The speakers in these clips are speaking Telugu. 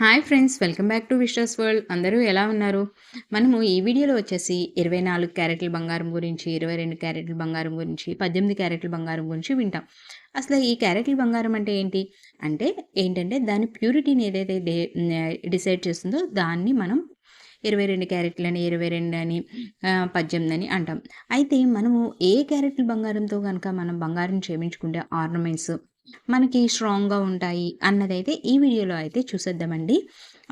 Hi friends welcome back to Vishwas world. అందరూ ఎలా ఉన్నారు? మనము ఈ వీడియోలో వచ్చేసి ఇరవై నాలుగు క్యారెట్ల బంగారం గురించి ఇరవై రెండు క్యారెట్ల బంగారం గురించి పద్దెనిమిది క్యారెట్ల బంగారం గురించి వింటాం. అసలు ఈ క్యారెట్ల బంగారం అంటే ఏంటి? అంటే ఏంటంటే దాని ప్యూరిటీని ఏదైతే డే డిసైడ్ చేస్తుందో దాన్ని మనం ఇరవై రెండు క్యారెట్లని ఇరవై రెండు అని పద్దెనిమిది అని అంటాం. అయితే మనము ఏ క్యారెట్ల బంగారంతో కనుక మనం బంగారం చేయించుకుంటే ఆర్నమెంట్స్ మనకి స్ట్రాంగ్గా ఉంటాయి అన్నదైతే ఈ వీడియోలో అయితే చూసేద్దామండి.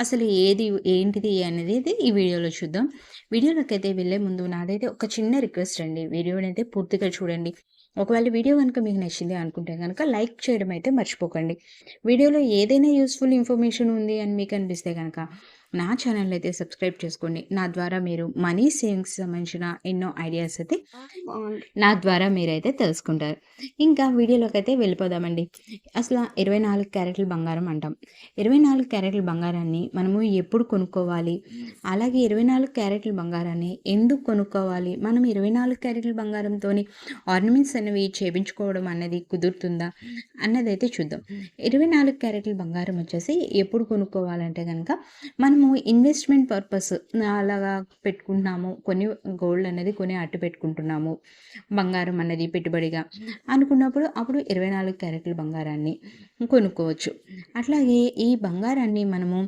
అసలు ఏది ఏంటిది అనేది అయితే ఈ వీడియోలో చూద్దాం. వీడియోలోకి అయితే వెళ్ళే ముందు నాదైతే ఒక చిన్న రిక్వెస్ట్ అండి. వీడియోని అయితే పూర్తిగా చూడండి. ఒకవేళ వీడియో కనుక మీకు నచ్చింది అనుకుంటే కనుక లైక్ చేయడం అయితే మర్చిపోకండి. వీడియోలో ఏదైనా యూస్ఫుల్ ఇన్ఫర్మేషన్ ఉంది అని మీకు అనిపిస్తే కనుక నా ఛానల్ అయితే సబ్స్క్రైబ్ చేసుకోండి. నా ద్వారా మీరు మనీ సేవింగ్స్ సంబంధించిన ఎన్నో ఐడియాస్ అయితే నా ద్వారా మీరైతే తెలుసుకుంటారు. ఇంకా వీడియోలోకి అయితే వెళ్ళిపోదామండి. అసలు ఇరవై నాలుగు క్యారెట్ల బంగారం అంటాం. ఇరవై నాలుగు క్యారెట్ల బంగారాన్ని మనము ఎప్పుడు కొనుక్కోవాలి? అలాగే ఇరవై నాలుగు క్యారెట్ల బంగారాన్ని ఎందుకు కొనుక్కోవాలి? మనం ఇరవై నాలుగు క్యారెట్ల బంగారంతో ఆర్నమెంట్స్ అనేవి చేపించుకోవడం అనేది కుదురుతుందా? అన్నదైతే చూద్దాం. ఇరవై నాలుగు క్యారెట్ల బంగారం వచ్చేసి ఎప్పుడు కొనుక్కోవాలంటే కనుక మనము ఇన్వెస్ట్మెంట్ పర్పస్ అలాగా పెట్టుకుంటున్నాము. కొన్ని గోల్డ్ అనేది కొని అట్టు పెట్టుకుంటున్నాము. బంగారం అనేది పెట్టుబడిగా అనుకున్నప్పుడు అప్పుడు ఇరవై నాలుగు క్యారెట్ల బంగారాన్ని కొనుక్కోవచ్చు. అట్లాగే ఈ బంగారాన్ని మనము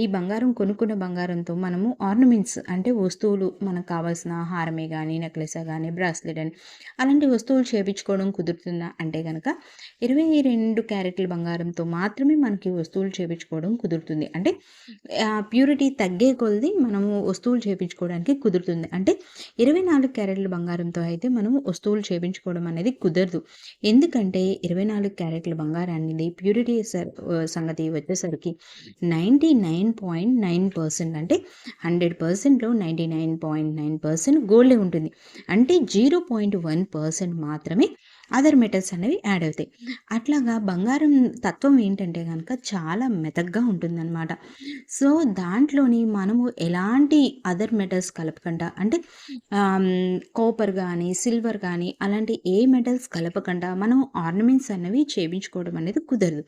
ఈ బంగారం కొనుక్కున్న బంగారంతో మనము ఆర్నమెంట్స్ అంటే వస్తువులు మనకు కావాల్సిన హారమే కానీ నెక్లెస్ కానీ బ్రాస్లెట్ అని అలాంటి వస్తువులు చేపించుకోవడం కుదురుతుందా అంటే కనుక ఇరవై రెండు క్యారెట్ల బంగారంతో మాత్రమే మనకి వస్తువులు చేపించుకోవడం కుదురుతుంది. అంటే ప్యూరిటీ తగ్గే కొలది మనము వస్తువులు చేపించుకోవడానికి కుదురుతుంది. అంటే ఇరవై నాలుగు క్యారెట్ల బంగారంతో అయితే మనం వస్తువులు చేపించుకోవడం అనేది కుదరదు. ఎందుకంటే ఇరవై నాలుగు క్యారెట్ల బంగారాన్ని ప్యూరిటీ సంగతి వచ్చేసరికి ninety nine point nine percent అంటే హండ్రెడ్ పర్సెంట్లో ninety nine point nine percent గోల్డే ఉంటుంది. అంటే జీరో పాయింట్ వన్ పర్సెంట్ మాత్రమే అదర్ మెటల్స్ అనేవి యాడ్ అవుతాయి. అట్లాగా బంగారం తత్వం ఏంటంటే కనుక చాలా మెతగ్గా ఉంటుందన్నమాట. సో దాంట్లోని మనము ఎలాంటి అదర్ మెటల్స్ కలపకుండా అంటే కోపర్ కానీ సిల్వర్ కానీ అలాంటి ఏ మెటల్స్ కలపకుండా మనం ఆర్నమెంట్స్ అనేవి చేయించుకోవడం అనేది కుదరదు.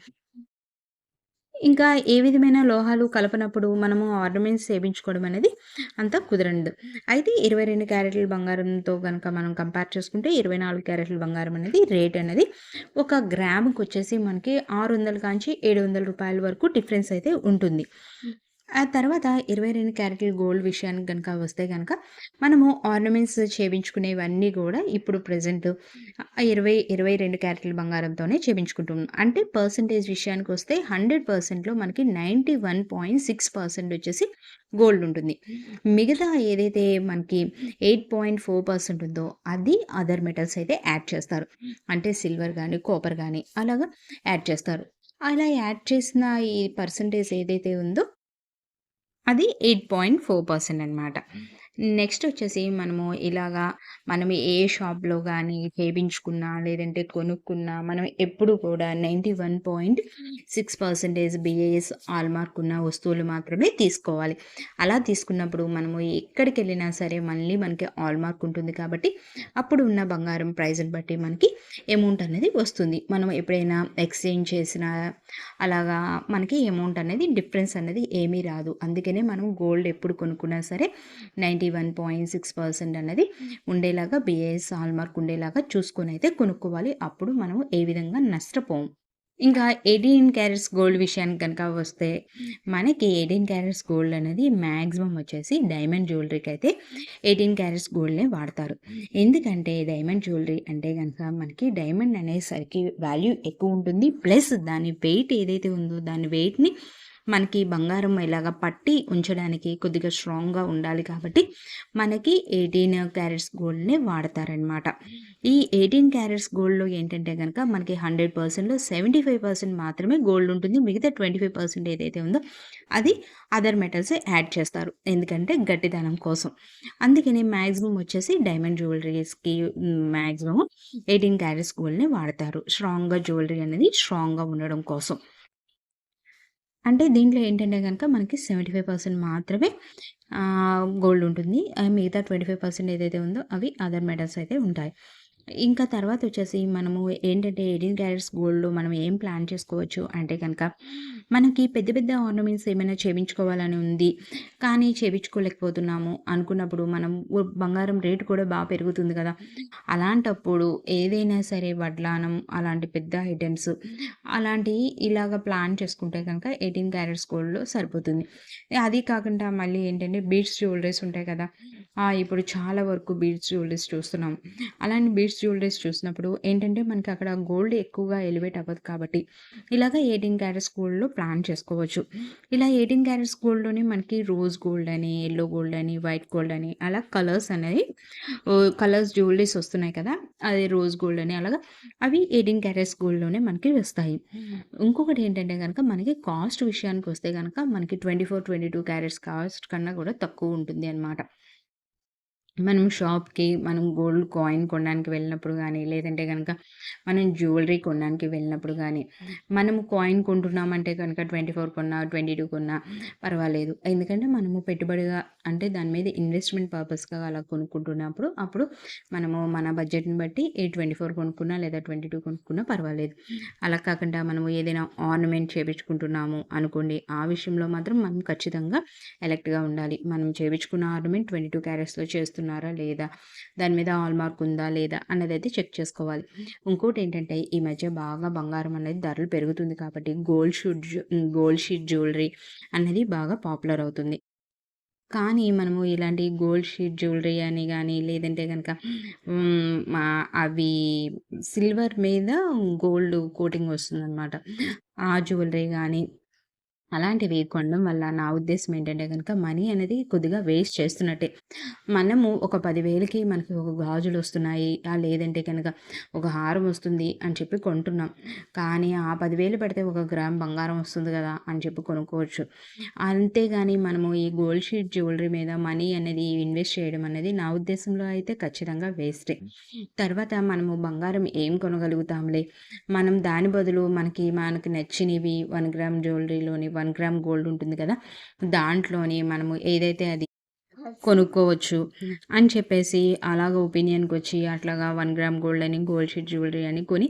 ఇంకా ఏ విధమైన లోహాలు కలపనప్పుడు మనము ఆర్నమెంట్స్ సేవించుకోవడం అనేది అంత కుదరదు అయితే ఇరవై రెండు క్యారెట్ల బంగారంతో కనుక మనం కంపేర్ చేసుకుంటే ఇరవై నాలుగు క్యారెట్ల బంగారం అనేది రేట్ అనేది ఒక గ్రాముకి వచ్చేసి మనకి ఆరు వందల కాంచి ఏడు వందల రూపాయల వరకు డిఫరెన్స్ అయితే ఉంటుంది. ఆ తర్వాత ఇరవై రెండు క్యారెట్ల గోల్డ్ విషయానికి కనుక వస్తే కనుక మనము ఆర్నమెంట్స్ చేయించుకునేవన్నీ కూడా ఇప్పుడు ప్రజెంట్ ఇరవై ఇరవై రెండు క్యారెట్ల బంగారంతోనే చేయించుకుంటున్నాం అంటే పర్సంటేజ్ విషయానికి వస్తే హండ్రెడ్ పర్సెంట్లో మనకి ninety one point six percent వచ్చేసి గోల్డ్ ఉంటుంది. మిగతా ఏదైతే మనకి ఎయిట్ పాయింట్ ఫోర్ పర్సెంట్ ఉందో అది అదర్ మెటల్స్ అయితే యాడ్ చేస్తారు. అంటే సిల్వర్ కానీ కాపర్ కానీ అలాగా యాడ్ చేస్తారు. అలా యాడ్ చేసిన ఈ పర్సంటేజ్ ఏదైతే ఉందో అది ఎయిట్ పాయింట్ ఫోర్ పర్సెంట్ అనమాట నెక్స్ట్ వచ్చేసి మనము ఇలాగా మనం ఏ షాప్లో కానీ చేయించుకున్నా లేదంటే కొనుక్కున్నా మనం ఎప్పుడు కూడా ninety one point six percentage BIS hallmark ఉన్న వస్తువులు మాత్రమే తీసుకోవాలి. అలా తీసుకున్నప్పుడు మనము ఎక్కడికి వెళ్ళినా సరే మళ్ళీ మనకి ఆల్మార్క్ ఉంటుంది కాబట్టి అప్పుడు ఉన్న బంగారం ప్రైజ్ని బట్టి మనకి అమౌంట్ అనేది వస్తుంది. మనం ఎప్పుడైనా ఎక్స్చేంజ్ చేసినా అలాగా మనకి అమౌంట్ అనేది డిఫరెన్స్ అనేది ఏమీ రాదు. అందుకనే మనం గోల్డ్ ఎప్పుడు కొనుక్కున్నా సరే ninety one point six percent అనేది ఉండేలాగా బిఏఎస్ హాల్మార్క్ ఉండేలాగా చూసుకొని అయితే కొనుక్కోవాలి. అప్పుడు మనం ఏ విధంగా నష్టపోం ఇంకా ఎయిటీన్ క్యారెట్స్ గోల్డ్ విషయానికి కనుక వస్తే మనకి ఎయిటీన్ క్యారెట్స్ గోల్డ్ అనేది మ్యాక్సిమం వచ్చేసి డైమండ్ జ్యువెలరీకి అయితే ఎయిటీన్ క్యారెట్స్ గోల్డ్నే వాడతారు. ఎందుకంటే డైమండ్ జ్యువెలరీ అంటే కనుక మనకి డైమండ్ అనేసరికి వాల్యూ ఎక్కువ ఉంటుంది. ప్లస్ దాని వెయిట్ ఏదైతే ఉందో దాని వెయిట్ని మనకి బంగారం ఇలాగా పట్టి ఉంచడానికి కొద్దిగా స్ట్రాంగ్గా ఉండాలి కాబట్టి మనకి ఎయిటీన్ క్యారెట్స్ గోల్డ్నే వాడతారనమాట ఈ ఎయిటీన్ క్యారెట్స్ గోల్డ్లో ఏంటంటే కనుక మనకి హండ్రెడ్ పర్సెంట్లో సెవెంటీ ఫైవ్ పర్సెంట్ మాత్రమే గోల్డ్ ఉంటుంది. మిగతా ట్వంటీ ఫైవ్ పర్సెంట్ ఏదైతే ఉందో అది అదర్ మెటల్స్ యాడ్ చేస్తారు. ఎందుకంటే గట్టిదనం కోసం. అందుకని మ్యాక్సిమం వచ్చేసి డైమండ్ జ్యువెలరీస్కి మ్యాక్సిమం ఎయిటీన్ క్యారెట్స్ గోల్డ్ని వాడతారు. స్ట్రాంగ్గా జ్యువెలరీ అనేది స్ట్రాంగ్గా ఉండడం కోసం. అంటే దీంట్లో ఏంటంటే కనుక మనకి సెవెంటీ ఫైవ్ పర్సెంట్ మాత్రమే గోల్డ్ ఉంటుంది. ఆ మిగతా ట్వంటీ ఫైవ్ పర్సెంట్ ఏదైతే ఉందో అవి అదర్ మెటల్స్ అయితే ఉంటాయి. ఇంకా తర్వాత వచ్చేసి మనము ఏంటంటే ఎయిటీన్ క్యారెట్స్ గోల్డ్‌లో మనం ఏం ప్లాన్ చేసుకోవచ్చు అంటే కనుక మనకి పెద్ద పెద్ద ఆర్నమెంట్స్ ఏమైనా చేయించుకోవాలని ఉంది. కానీ చేయించుకోలేకపోతున్నాము అనుకున్నప్పుడు మనం బంగారం రేటు కూడా బాగా పెరుగుతుంది కదా! అలాంటప్పుడు ఏదైనా సరే వడ్లానం అలాంటి పెద్ద ఐటమ్స్ అలాంటివి ఇలాగ ప్లాన్ చేసుకుంటే కనుక 18 క్యారెట్స్ గోల్డ్‌లో సరిపోతుంది. అది కాకుండా మళ్ళీ ఏంటంటే బీట్స్ జ్యువెలరీస్ ఉంటాయి కదా! ఇప్పుడు చాలా వరకు బీడ్స్ జ్యువెలరీస్ చూస్తున్నాం. అలాంటి బీడ్స్ జ్యువెలరీస్ చూసినప్పుడు ఏంటంటే మనకి అక్కడ గోల్డ్ ఎక్కువగా ఎలివేట్ అవ్వదు కాబట్టి ఇలాగ 18 క్యారెట్స్ గోల్డ్‌లో ప్లాన్ చేసుకోవచ్చు. ఇలా 18 క్యారెట్స్ గోల్డ్‌లోనే మనకి రోజ్ గోల్డ్ అని, ఎల్లో గోల్డ్ అని, వైట్ గోల్డ్ అని అలా కలర్స్ అనేది కలర్స్ జ్యువెలరీస్ వస్తున్నాయి కదా! అదే రోజ్ గోల్డ్ అని అలాగా అవి 18 క్యారెట్స్ గోల్డ్‌లోనే మనకి వస్తాయి. ఇంకొకటి ఏంటంటే కనుక మనకి కాస్ట్ విషయానికి వస్తే కనుక మనకి 24, 22 క్యారెట్స్ కాస్ట్ కన్నా కూడా తక్కువ ఉంటుంది అనమాట. మనం షాప్‌కి మనం గోల్డ్ కాయిన్ కొనడానికి వెళ్ళినప్పుడు కానీ లేదంటే కనుక మనం జ్యువెలరీ కొనడానికి వెళ్ళినప్పుడు కానీ మనము కాయిన్ కొంటున్నామంటే కనుక 24 కొన్నా, 22 కొన్నా పర్వాలేదు. ఎందుకంటే మనము పెట్టుబడిగా అంటే దాని మీద ఇన్వెస్ట్‌మెంట్ పర్పస్‌గా అలా కొనుక్కుంటున్నప్పుడు అప్పుడు మనము మన బడ్జెట్‌ని బట్టి ఏ 24 కొనుక్కున్నా లేదా 22 కొనుక్కున్నా పర్వాలేదు. అలా కాకుండా మనము ఏదైనా ఆర్నమెంట్ చేపించుకుంటున్నాము అనుకోండి, ఆ విషయంలో మాత్రం మనం ఖచ్చితంగా ఎలెక్ట్గా ఉండాలి. మనం చేపించుకున్న ఆర్నమెంట్ 22 క్యారెట్స్‌లో చేస్తున్నారా లేదా? దాని మీద హాల్ మార్క్ ఉందా లేదా? అన్నదైతే చెక్ చేసుకోవాలి. ఇంకోటి ఏంటంటే ఈ మధ్య బాగా బంగారం అనేది ధరలు పెరుగుతుంది కాబట్టి gold shoot gold sheet jewellery అనేది బాగా పాపులర్ అవుతుంది. కానీ మనము ఇలాంటి గోల్డ్ షీట్ జ్యువెలరీ అని కానీ లేదంటే కనుక మా అవి సిల్వర్ మీద గోల్డ్ కోటింగ్ వస్తుందన్నమాట ఆ జ్యువెలరీ కానీ అలాంటివి కొనడం వల్ల నా ఉద్దేశం ఏంటంటే కనుక మనీ అనేది కొద్దిగా వేస్ట్ చేస్తున్నట్టే. మనము ఒక పదివేలకి మనకి ఒక గాజులు వస్తున్నాయి లేదంటే కనుక ఒక హారం వస్తుంది అని చెప్పి కొంటున్నాం. కానీ ఆ పదివేలు పెడితే ఒక గ్రామ్ బంగారం వస్తుంది కదా అని చెప్పి కొనుక్కోవచ్చు. అంతేగాని మనము ఈ గోల్డ్ షీట్ జ్యువెలరీ మీద మనీ అనేది ఇన్వెస్ట్ చేయడం అనేది నా ఉద్దేశంలో అయితే ఖచ్చితంగా వేస్టే. తర్వాత మనము బంగారం ఏం కొనగలుగుతాంలే, మనం దాని బదులు మనకి మనకి నచ్చినవి వన్ గ్రామ్ జ్యువెలరీలోని 1 గ్రామ్ గోల్డ్ ఉంటుంది కదా! దాంట్లోని మనము ఏదైతే అది కొనుక్కోవచ్చు అని చెప్పేసి అలాగ ఒపీనియన్‌కొచ్చి అట్లాగా 1 గ్రామ్ గోల్డ్ అని, గోల్డ్ షీట్ జ్యువెలరీ అని కొని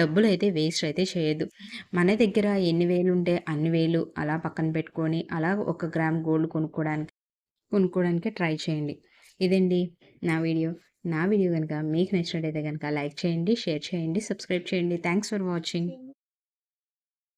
డబ్బులైతే వేస్ట్ అయితే చేయొద్దు. మన దగ్గర ఎన్ని వేలుంటే అన్ని వేలు అలా పక్కన పెట్టుకొని అలా 1 గ్రామ్ గోల్డ్ కొనుక్కోవడానికి కొనుక్కోవడానికే ట్రై చేయండి. ఇదండి నా వీడియో. నా వీడియో గనక మీకు నచ్చినట్టయితే గనక లైక్ చేయండి, షేర్ చేయండి, సబ్స్క్రైబ్ చేయండి. Thanks for watching.